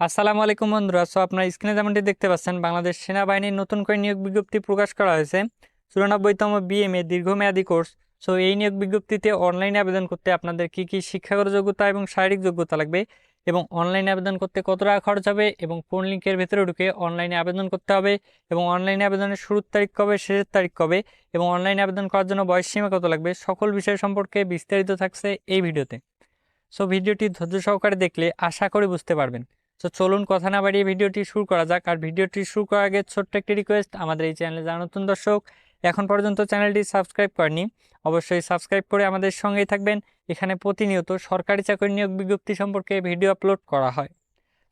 আসসালামু আলাইকুম বন্ধুরা। সো আপনার স্ক্রিনে যেমনটি দেখতে পাচ্ছেন, বাংলাদেশ সেনাবাহিনীর নতুন করে নিয়োগ বিজ্ঞপ্তি প্রকাশ করা হয়েছে। চুরানব্বইতম বিএমএ দীর্ঘমেয়াদী কোর্স। সো এই নিয়োগ বিজ্ঞপ্তিতে অনলাইনে আবেদন করতে আপনাদের কি কি শিক্ষাগত যোগ্যতা এবং শারীরিক যোগ্যতা লাগবে এবং অনলাইনে আবেদন করতে কত টাকা খরচ হবে এবং কোন লিঙ্কের ভেতরে ঢুকে অনলাইনে আবেদন করতে হবে এবং অনলাইনে আবেদনের শুরুর তারিখ কবে, শেষের তারিখ কবে এবং অনলাইনে আবেদন করার জন্য বয়স সীমা কত লাগবে, সকল বিষয় সম্পর্কে বিস্তারিত থাকছে এই ভিডিওতে। সো ভিডিওটি ধৈর্য সহকারে দেখলে আশা করি বুঝতে পারবেন। তো চলুন কথা না বাড়িয়ে ভিডিওটি শুরু করা যাক। আর ভিডিওটি শুরু করার আগে ছোট্ট একটি রিকোয়েস্ট আমাদের এই চ্যানেলে যারা নতুন দর্শক, এখন পর্যন্ত চ্যানেলটি সাবস্ক্রাইব করেনি অবশ্যই সাবস্ক্রাইব করে আমাদের সঙ্গেই থাকবেন। এখানে প্রতিনিয়ত সরকারি চাকরি নিয়োগ বিজ্ঞপ্তি সম্পর্কে ভিডিও আপলোড করা হয়।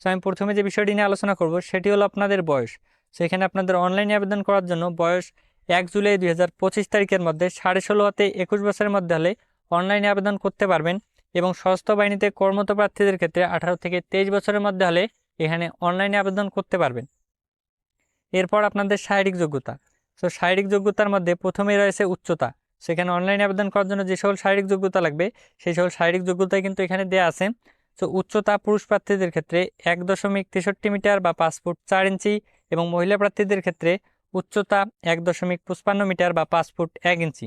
সো আমি প্রথমে যে বিষয়টি নিয়ে আলোচনা করব, সেটি হলো আপনাদের বয়স। সেখানে আপনাদের অনলাইনে আবেদন করার জন্য বয়স এক জুলাই দুই হাজার পঁচিশ তারিখের মধ্যে, সাড়ে ষোলো হতে একুশ বছরের মধ্যে হলে অনলাইনে আবেদন করতে পারবেন। এবং সশস্ত্র বাহিনীতে কর্মরত প্রার্থীদের ক্ষেত্রে আঠারো থেকে তেইশ বছরের মধ্যে হলে এখানে অনলাইনে আবেদন করতে পারবেন। এরপর আপনাদের শারীরিক যোগ্যতা। সো শারীরিক যোগ্যতার মধ্যে প্রথমেই রয়েছে উচ্চতা। সেখানে অনলাইনে আবেদন করার জন্য যে সকল শারীরিক যোগ্যতা লাগবে, সেই সকল শারীরিক যোগ্যতাই কিন্তু এখানে দেওয়া আছে। তো উচ্চতা পুরুষ প্রার্থীদের ক্ষেত্রে এক দশমিক তেষট্টি মিটার বা পাঁচ ফুট চার ইঞ্চি এবং মহিলা প্রার্থীদের ক্ষেত্রে উচ্চতা এক দশমিক পঁচপান্ন মিটার বা পাঁচ ফুট এক ইঞ্চি।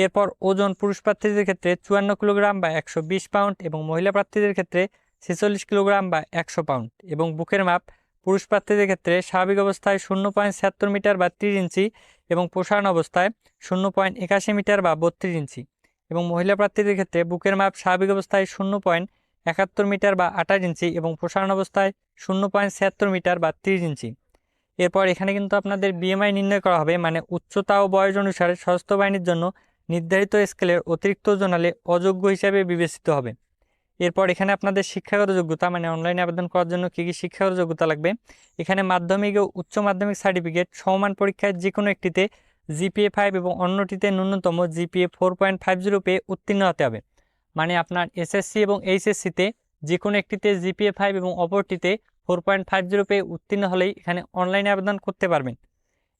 এরপর ওজন পুরুষ প্রার্থীদের ক্ষেত্রে চুয়ান্ন কিলোগ্রাম বা একশো বিশ পাউন্ড এবং মহিলা প্রার্থীদের ক্ষেত্রে ছেচল্লিশ কিলোগ্রাম বা একশো পাউন্ড এবং বুকের মাপ পুরুষ প্রার্থীদের ক্ষেত্রে স্বাভাবিক অবস্থায় শূন্য পয়েন্ট ছিয়াত্তর মিটার বা ত্রিশ ইঞ্চি এবং প্রসারণ অবস্থায় শূন্য পয়েন্ট একাশি মিটার বা বত্রিশ ইঞ্চি এবং মহিলা প্রার্থীদের ক্ষেত্রে বুকের মাপ স্বাভাবিক অবস্থায় শূন্য পয়েন্ট একাত্তর মিটার বা আঠাশ ইঞ্চি এবং প্রসারণ অবস্থায় শূন্য পয়েন্ট ছিয়াত্তর মিটার বা ত্রিশ ইঞ্চি। এরপর এখানে কিন্তু আপনাদের বিএমআই নির্ণয় করা হবে মানে উচ্চতা ও বয়স অনুসারে সশস্ত্র বাহিনীর জন্য নির্ধারিত স্কেলের অতিরিক্ত জোনালে অযোগ্য হিসাবে বিবেচিত হবে। এরপর এখানে আপনাদের শিক্ষাগত যোগ্যতা মানে অনলাইনে আবেদন করার জন্য কী কী শিক্ষাগত যোগ্যতা লাগবে? এখানে মাধ্যমিক ও উচ্চ মাধ্যমিক সার্টিফিকেট সমমান পরীক্ষায় যে কোনো একটিতে জিপিএ ফাইভ এবং অন্যটিতে ন্যূনতম GPA four point five zero পেয়ে উত্তীর্ণ হতে হবে। মানে আপনার এসএসসি এবং এইচএসসিতে যে কোনো একটিতে জিপিএ ফাইভ এবং অপরটিতে ফোর পয়েন্ট ফাইভ জিরো পেয়ে উত্তীর্ণ হলেই এখানে অনলাইনে আবেদন করতে পারবেন।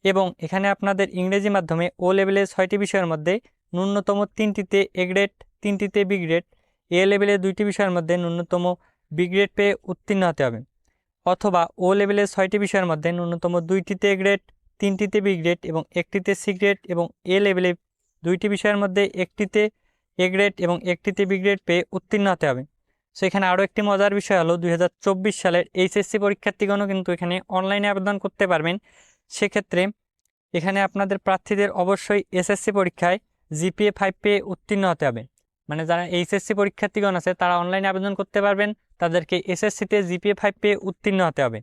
এবং এখানে আপনাদের ইংরেজি মাধ্যমে ও লেভেলের ছয়টি বিষয়ের মধ্যে ন্যূনতম তিনটিতে এ গ্রেড তিনটিতে বি গ্রেড এ লেভেলের দুইটি বিষয়ের মধ্যে ন্যূনতম বি গ্রেড পেয়ে উত্তীর্ণ হতে হবে। অথবা ও লেভেলের ছয়টি বিষয়ের মধ্যে ন্যূনতম দুইটিতে এ গ্রেড তিনটিতে বি গ্রেড এবং একটিতে সি গ্রেড এবং এ লেভেলে দুইটি বিষয়ের মধ্যে একটিতে এ গ্রেড এবং একটিতে বি গ্রেড পেয়ে উত্তীর্ণ হতে হবে। সো এখানে আরও একটি মজার বিষয় হলো দুই হাজার চব্বিশ সালের এইচএসসি পরীক্ষার্থীগণও কিন্তু এখানে অনলাইনে আবেদন করতে পারবেন। সেক্ষেত্রে এখানে আপনাদের প্রার্থীদের অবশ্যই এসএসসি পরীক্ষায় জিপিএ ফাইভ পেয়ে উত্তীর্ণ হতে হবে। মানে যারা এইচএসসি পরীক্ষার্থীগণ আছে, তারা অনলাইনে আবেদন করতে পারবেন। তাদেরকে এসএসসিতে জিপিএ ফাইভ পেয়ে উত্তীর্ণ হতে হবে।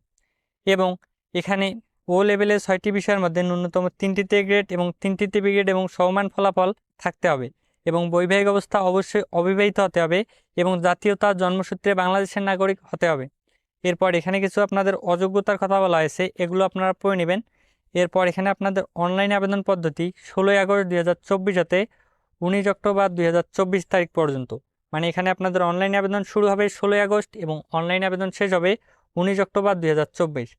এবং এখানে ও লেভেলের ছয়টি বিষয়ের মধ্যে ন্যূনতম তিনটিতে গ্রেড এবং তিনটিতে বি গ্রেড এবং সমান ফলাফল থাকতে হবে। এবং বৈবাহিক অবস্থা অবশ্যই অবিবাহিত হতে হবে এবং জাতীয়তা জন্মসূত্রে বাংলাদেশের নাগরিক হতে হবে। এরপর এখানে কিছু আপনাদের অযোগ্যতার কথা বলা হয়েছে, এগুলো আপনারা পড়ে নেবেন। এরপর এখানে আপনাদের অনলাইন আবেদন পদ্ধতি ষোলোই আগস্ট দুই হাজার চব্বিশ হতে উনিশ অক্টোবর দুই হাজার চব্বিশ তারিখ পর্যন্ত। মানে এখানে আপনাদের অনলাইন আবেদন শুরু হবে ষোলোই আগস্ট এবং অনলাইন আবেদন শেষ হবে উনিশ অক্টোবর চব্বিশ।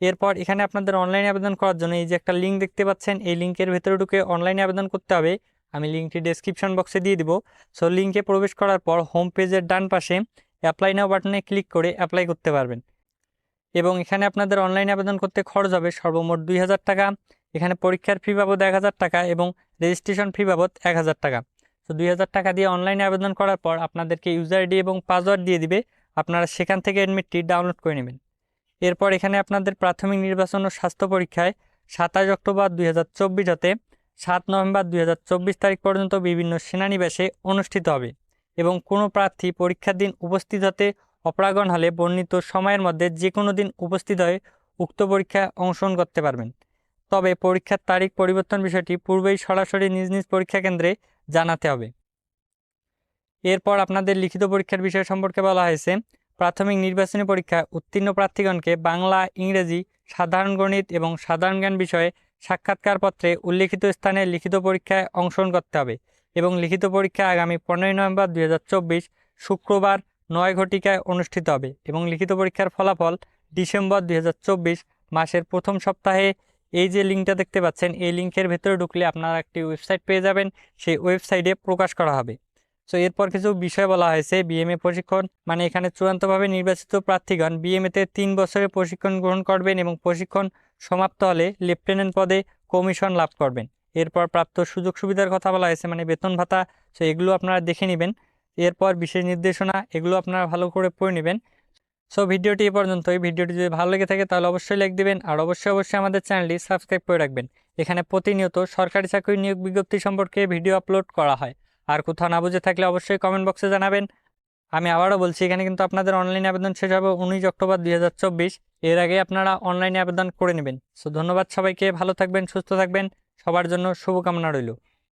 এরপর এখানে আপনাদের অনলাইন আবেদন করার জন্য এই যে একটা লিঙ্ক দেখতে পাচ্ছেন, এই লিঙ্কের ভেতরে ঢুকে অনলাইনে আবেদন করতে হবে। আমি লিঙ্কটি ডেসক্রিপশন বক্সে দিয়ে দিব। সো লিঙ্কে প্রবেশ করার পর হোম পেজের ডান পাশে অ্যাপ্লাই নাও বাটনে ক্লিক করে অ্যাপ্লাই করতে পারবেন। এবং এখানে আপনাদের অনলাইন আবেদন করতে খরচ হবে সর্বমোট দুই হাজার টাকা। এখানে পরীক্ষার ফি বাবদ এক হাজার টাকা এবং রেজিস্ট্রেশন ফি বাবদ এক হাজার টাকা। তো দুই হাজার টাকা দিয়ে অনলাইনে আবেদন করার পর আপনাদেরকে ইউজার আইডি এবং পাসওয়ার্ড দিয়ে দিবে। আপনারা সেখান থেকে অ্যাডমিটটি ডাউনলোড করে নেবেন। এরপর এখানে আপনাদের প্রাথমিক নির্বাচন ও স্বাস্থ্য পরীক্ষায় সাতাশ অক্টোবর দুই হাজার চব্বিশ হতে সাত নভেম্বর দুই হাজার চব্বিশ তারিখ পর্যন্ত বিভিন্ন সেনানিবাসে অনুষ্ঠিত হবে এবং কোনো প্রার্থী পরীক্ষার দিন উপস্থিত হতে অপরাগণ হলে বর্ণিত সময়ের মধ্যে যে কোনো দিন উপস্থিত হয়ে উক্ত পরীক্ষায় অংশগ্রহণ করতে পারবেন। তবে পরীক্ষার তারিখ, পরিবর্তন বিষয়টি পূর্বেই সরাসরি নিজ নিজ পরীক্ষা কেন্দ্রে জানাতে হবে। এরপর আপনাদের লিখিত পরীক্ষার বিষয় সম্পর্কে বলা হয়েছে, প্রাথমিক নির্বাচনী পরীক্ষায় উত্তীর্ণ প্রার্থীগণকে বাংলা, ইংরেজি, সাধারণ গণিত এবং সাধারণ জ্ঞান বিষয়ে সাক্ষাৎকারপত্রে উল্লিখিত স্থানে লিখিত পরীক্ষায় অংশগ্রহণ করতে হবে এবং লিখিত পরীক্ষা আগামী পনেরোই নভেম্বর দু হাজার চব্বিশ শুক্রবার নয় ঘটিকায় অনুষ্ঠিত হবে এবং লিখিত পরীক্ষার ফলাফল ডিসেম্বর দুই হাজার চব্বিশ মাসের প্রথম সপ্তাহে। এই যে লিঙ্কটা দেখতে পাচ্ছেন, এই লিঙ্কের ভেতরে ঢুকলে আপনারা একটি ওয়েবসাইট পেয়ে যাবেন, সেই ওয়েবসাইটে প্রকাশ করা হবে। সো এরপর কিছু বিষয় বলা হয়েছে, বিএমএ প্রশিক্ষণ মানে এখানে চূড়ান্তভাবে নির্বাচিত প্রার্থীগণ বিএমএতে তিন বছরের প্রশিক্ষণ গ্রহণ করবেন এবং প্রশিক্ষণ সমাপ্ত হলে লেফটেন্যান্ট পদে কমিশন লাভ করবেন। এরপর প্রাপ্ত সুযোগ সুবিধার কথা বলা হয়েছে মানে বেতন ভাতা সো এগুলো আপনারা দেখে নেবেন। এরপর বিশেষ নির্দেশনা, এগুলো আপনারা ভালো করে পড়ে নেবেন। সো ভিডিওটি এ পর্যন্ত এই ভিডিওটি যদি ভালো লেগে থাকে, তাহলে অবশ্যই লাইক দেবেন আর অবশ্যই অবশ্যই আমাদের চ্যানেলটি সাবস্ক্রাইব করে রাখবেন। এখানে প্রতিনিয়ত সরকারি চাকরি নিয়োগ বিজ্ঞপ্তি সম্পর্কে ভিডিও আপলোড করা হয়। আর কোথাও না বুঝে থাকলে অবশ্যই কমেন্ট বক্সে জানাবেন। আমি আবারও বলছি, এখানে কিন্তু আপনাদের অনলাইন আবেদন শেষ হবে উনিশ অক্টোবর দুই হাজার চব্বিশ। এর আগে আপনারা অনলাইনে আবেদন করে নেবেন। সো ধন্যবাদ সবাইকে। ভালো থাকবেন, সুস্থ থাকবেন। সবার জন্য শুভকামনা রইল।